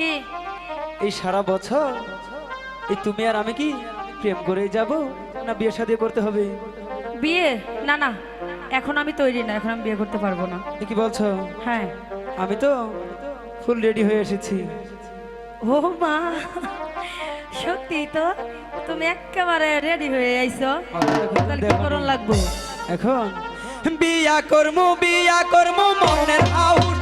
কে? এই সারা বছর? এই তুমি আর আমি কি প্রেম করে যাব না বিয়ে শাদী করতে হবে? বিয়ে? না না এখন আমি তৈরি না এখন আমি বিয়ে করতে পারব না। এ কি বলছো? হ্যাঁ। আমি তো ফুল রেডি হয়ে এসেছি। ও মা সত্যি তো? তুমি একেবারে রেডি হয়ে আইছো। তাহলে কি করণ লাগবো? এখন বিয়া করমু বিয়া করমু মনের আউট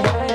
Thank you.